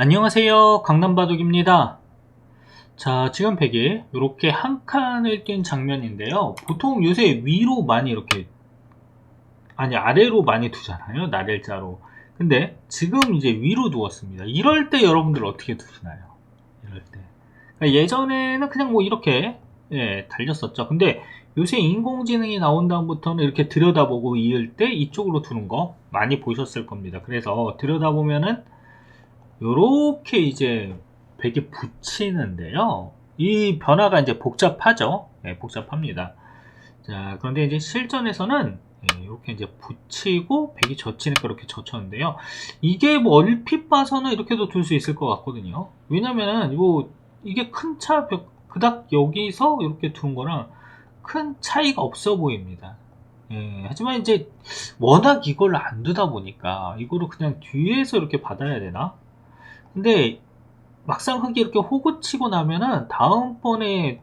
안녕하세요. 강남바둑입니다. 자 지금 백이 이렇게 한 칸을 뛴 장면인데요. 보통 요새 위로 많이 이렇게 아니 아래로 많이 두잖아요. 날일자로. 근데 지금 이제 위로 두었습니다. 이럴 때 여러분들 어떻게 두시나요? 이럴 때. 그러니까 예전에는 그냥 뭐 이렇게 예, 달렸었죠. 근데 요새 인공지능이 나온 다음부터는 이렇게 들여다보고 이을 때 이쪽으로 두는 거 많이 보셨을 겁니다. 그래서 들여다보면은 요렇게 이제 백이 붙이는데요. 이 변화가 이제 복잡하죠. 네, 복잡합니다. 자, 그런데 이제 실전에서는 네, 이렇게 이제 붙이고 백이 젖히니까 이렇게 젖혔는데요. 이게 뭐 얼핏 봐서는 이렇게도 둘 수 있을 것 같거든요. 왜냐면은 이거 이게 큰 차, 그닥 여기서 이렇게 둔 거랑 큰 차이가 없어 보입니다. 예, 하지만 이제 워낙 이걸 안 두다 보니까 이거를 그냥 뒤에서 이렇게 받아야 되나? 근데 막상 흙이 이렇게 호구 치고 나면은 다음번에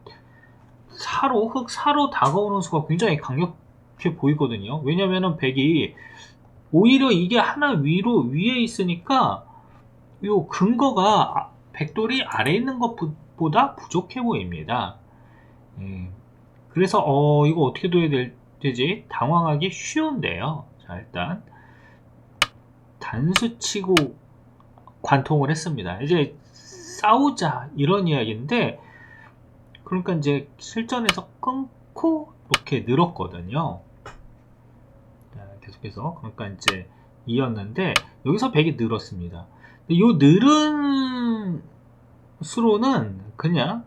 사로 흙 사로 다가오는 수가 굉장히 강력해 보이거든요. 왜냐면은 백이 오히려 이게 하나 위로 위에 있으니까 요 근거가 아, 백돌이 아래 있는 것보다 부족해 보입니다. 예. 그래서 어 이거 어떻게 둬야 될, 되지? 당황하기 쉬운데요. 자 일단 단수 치고 관통을 했습니다. 이제 싸우자 이런 이야기인데 그러니까 이제 실전에서 끊고 이렇게 늘었거든요. 계속해서 그러니까 이제 이었는데 여기서 100이 늘었습니다. 이 늘은 수로는 그냥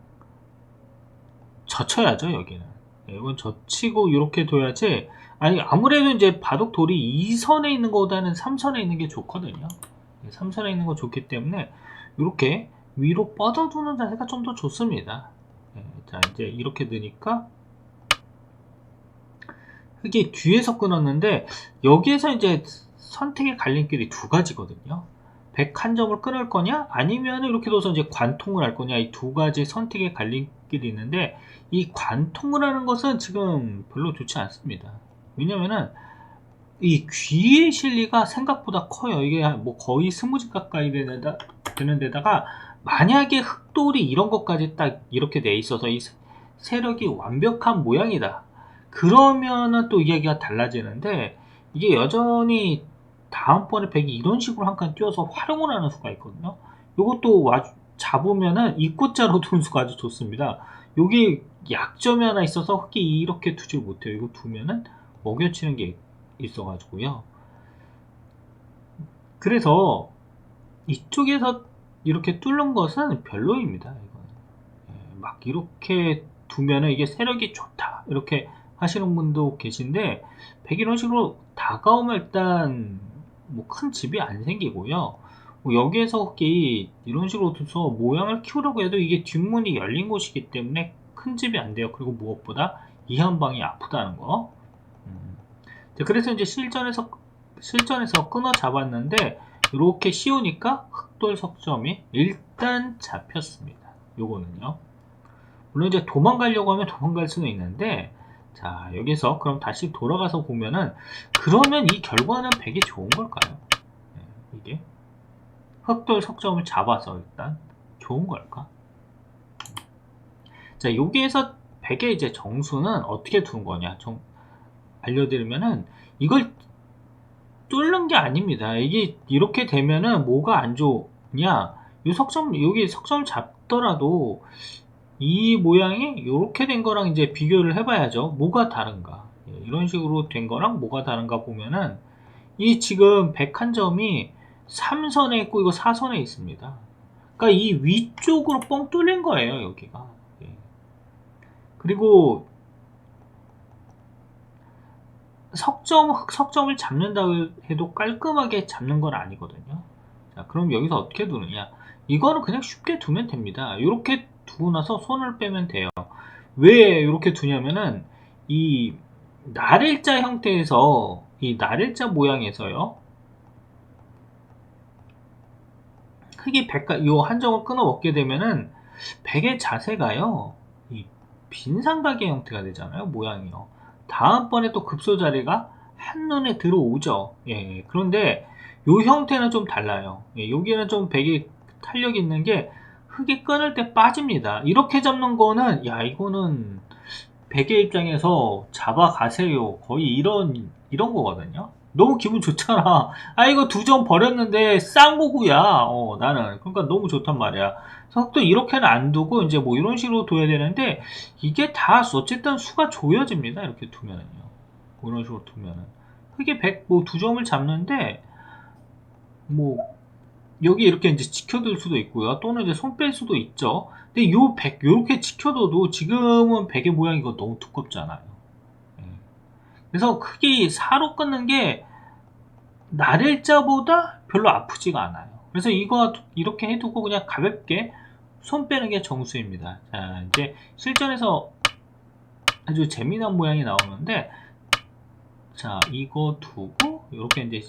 젖혀야죠 여기는. 네, 이건 젖히고 이렇게 둬야지. 아니 아무래도 이제 바둑 돌이 2선에 있는 것보다는 3선에 있는 게 좋거든요. 3선에 있는 거 좋기 때문에 이렇게 위로 뻗어두는 자세가 좀 더 좋습니다. 네, 자 이제 이렇게 넣으니까 흙이 뒤에서 끊었는데 여기에서 이제 선택의 갈림길이 두 가지거든요. 101점을 끊을 거냐 아니면 이렇게 둬서 이제 관통을 할 거냐 이 두 가지 선택의 갈림길이 있는데 이 관통을 하는 것은 지금 별로 좋지 않습니다. 왜냐면은 이 귀의 실리가 생각보다 커요. 이게 뭐 거의 스무지 가까이 되는 데다가 만약에 흑돌이 이런 것까지 딱 이렇게 돼 있어서 이 세력이 완벽한 모양이다. 그러면은 또 이야기가 달라지는데 이게 여전히 다음번에 백이 이런 식으로 한 칸 띄워서 활용을 하는 수가 있거든요. 이것도 잡으면은 입구자로 두는 수가 아주 좋습니다. 여기 약점이 하나 있어서 흑이 이렇게 두지 못해요. 이거 두면은 먹여치는 게 있어가지고요. 그래서 이쪽에서 이렇게 뚫는 것은 별로입니다. 예, 막 이렇게 두면은 이게 세력이 좋다 이렇게 하시는 분도 계신데 백이런 식으로 다가오면 일단 뭐 큰 집이 안 생기고요. 뭐 여기에서 이런 식으로 둬서 모양을 키우려고 해도 이게 뒷문이 열린 곳이기 때문에 큰 집이 안 돼요. 그리고 무엇보다 이 한 방이 아프다는 거. 그래서 이제 실전에서 실전에서 끊어 잡았는데 이렇게 씌우니까 흑돌 석점이 일단 잡혔습니다. 요거는요. 물론 이제 도망가려고 하면 도망갈 수는 있는데 자 여기서 그럼 다시 돌아가서 보면은 그러면 이 결과는 100이 좋은 걸까요? 네, 이게 흑돌 석점을 잡아서 일단 좋은 걸까? 자 여기에서 100의 이제 정수는 어떻게 두는 거냐? 정, 알려드리면은 이걸 뚫는 게 아닙니다. 이게 이렇게 되면은 뭐가 안 좋냐? 이 석점 여기 석점 잡더라도 이 모양이 이렇게 된 거랑 이제 비교를 해봐야죠. 뭐가 다른가? 예, 이런 식으로 된 거랑 뭐가 다른가 보면은 이 지금 101점이 3선에 있고 이거 4선에 있습니다. 그러니까 이 위쪽으로 뻥 뚫린 거예요, 여기가. 예. 그리고 석점, 석점을 잡는다 해도 깔끔하게 잡는 건 아니거든요. 자, 그럼 여기서 어떻게 두느냐? 이거는 그냥 쉽게 두면 됩니다. 이렇게 두고 나서 손을 빼면 돼요. 왜 이렇게 두냐면은 이 날일자 형태에서 이 날일자 모양에서요. 크기 100가 요 한정을 끊어 먹게 되면은 백의 자세가요. 이 빈삼각의 형태가 되잖아요. 모양이요. 다음번에 또 급소 자리가 한눈에 들어오죠. 예, 그런데 이 형태는 좀 달라요. 예, 여기는 좀 백이 탄력 있는 게 흙이 끊을 때 빠집니다. 이렇게 잡는 거는 야 이거는 베개 입장에서 잡아가세요. 거의 이런 이런 거거든요. 너무 기분 좋잖아. 아 이거 두 점 버렸는데 쌍고구야. 어 나는 그러니까 너무 좋단 말이야. 또 이렇게는 안 두고 이제 뭐 이런 식으로 둬야 되는데 이게 다 어쨌든 수가 조여집니다. 이렇게 두면은요. 뭐 이런 식으로 두면은 흙이 100 뭐 두 점을 잡는데 뭐 여기 이렇게 이제 지켜둘 수도 있고요. 또는 이제 손 뺄 수도 있죠. 근데 요 100, 요렇게 지켜둬도 지금은 베개 모양이 이거 너무 두껍잖아요. 예. 그래서 크게 4로 끊는 게 나를자보다 별로 아프지가 않아요. 그래서 이거 이렇게 해두고 그냥 가볍게 손 빼는 게 정수입니다. 자, 이제 실전에서 아주 재미난 모양이 나오는데 자, 이거 두고 이렇게 이제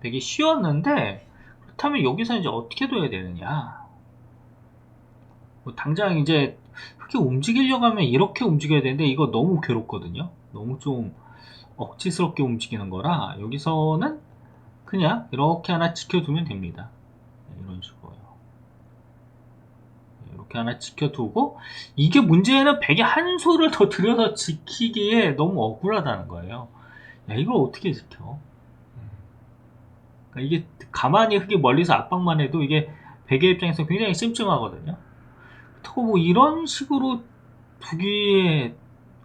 베개 씌웠는데 그렇다면 여기서 이제 어떻게 둬야 되느냐? 뭐 당장 이제 흙이 움직이려고 하면 이렇게 움직여야 되는데 이거 너무 괴롭거든요. 너무 좀 억지스럽게 움직이는 거라 여기서는 그냥 이렇게 하나 지켜두면 됩니다. 네, 이런 식으로요. 네, 이렇게 하나 지켜두고 이게 문제는 베개 한 소를 더 들여서 지키기에 너무 억울하다는 거예요. 야 이걸 어떻게 지켜? 그러니까 이게 가만히 흙이 멀리서 압박만 해도 이게 베개 입장에서 굉장히 찜찜하거든요. 그렇다고 뭐 이런 식으로 두기에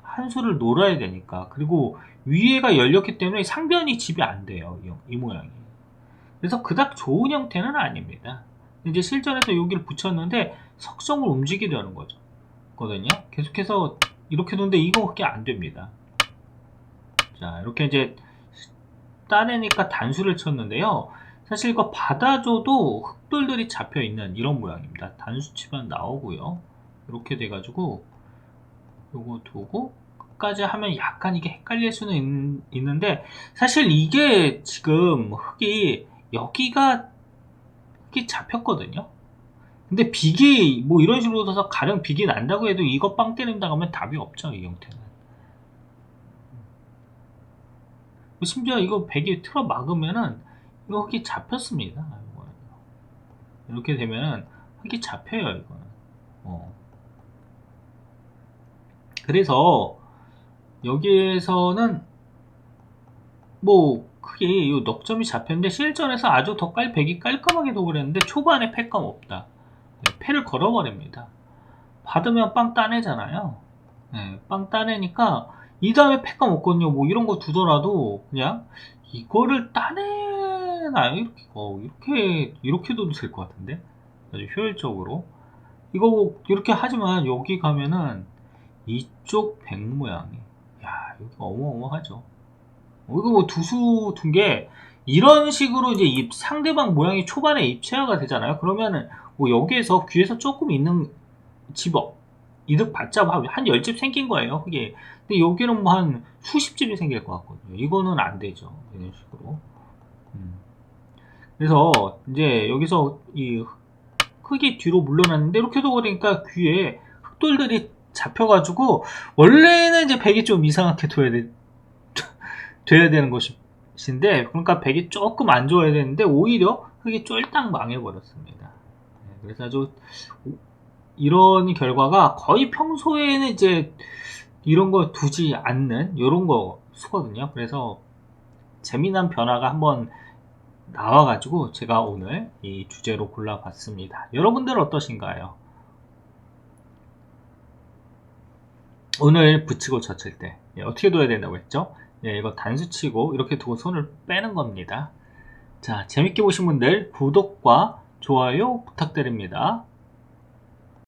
한 수를 놀아야 되니까 그리고 위에가 열렸기 때문에 상변이 집이 안 돼요 이, 이 모양이. 그래서 그닥 좋은 형태는 아닙니다. 이제 실전에서 여기를 붙였는데 석성을 움직이려는 거죠. 거든요. 계속해서 이렇게 두는데 이거 그게 안 됩니다 자 이렇게 이제 따내니까 단수를 쳤는데요. 사실 이거 받아줘도 흙돌들이 잡혀 있는 이런 모양입니다. 단수 치면 나오고요. 이렇게 돼가지고 요거 두고 끝까지 하면 약간 이게 헷갈릴 수는 있, 는데 사실 이게 지금 흙이 여기가 흙이 잡혔거든요. 근데 비기 뭐 이런 식으로 둬서 가령 비기 난다고 해도 이거 빵 때린다 고하면 답이 없죠 이 형태는 심지어 이거 베개 틀어 막으면은 이거 흙이 잡혔습니다 이렇게 되면은 흙이 잡혀요 이거는 어. 그래서 여기에서는 뭐 크게 이 넉점이 잡혔는데 실전에서 아주 더 깔, 백이 깔끔하게 도그랬는데 초반에 패감 없다. 네, 패를 걸어버립니다. 받으면 빵 따내잖아요. 네, 빵 따내니까 이 다음에 패감 없거든요. 뭐 이런 거 두더라도 그냥 이거를 따내나요? 이렇게 어, 이렇게 이렇게도 될 것 같은데? 아주 효율적으로. 이거 이렇게 하지만 여기 가면은 이쪽 백 모양이. 야 여기 어마어마하죠. 어, 이거 뭐 두수 둔 게 이런 식으로 이제 입 상대방 모양이 초반에 입체화가 되잖아요. 그러면은 뭐 여기에서 귀에서 조금 있는 집업 이득 받자 한 10집 생긴 거예요 그게 근데 여기는 뭐 한 수십 집이 생길 것 같거든요 이거는 안 되죠 이런 식으로 음. 그래서 이제 여기서 이 흙이 뒤로 물러났는데 이렇게 도 그러니까 귀에 흙돌들이 잡혀가지고 원래는 이제 백이 좀 이상하게 둬야 돼 돼야 되는 것인데 그러니까 백이 조금 안 좋아야 되는데 오히려 흙이 쫄딱 망해버렸습니다. 네, 그래서 아주 이런 결과가 거의 평소에는 이제 이런 거 두지 않는 이런 거 수거든요. 그래서 재미난 변화가 한번 나와가지고 제가 오늘 이 주제로 골라봤습니다. 여러분들 어떠신가요? 오늘 붙이고 젖힐 때 예, 어떻게 둬야 된다고 했죠? 예, 이거 단수 치고 이렇게 두고 손을 빼는 겁니다. 자, 재밌게 보신 분들 구독과 좋아요 부탁드립니다.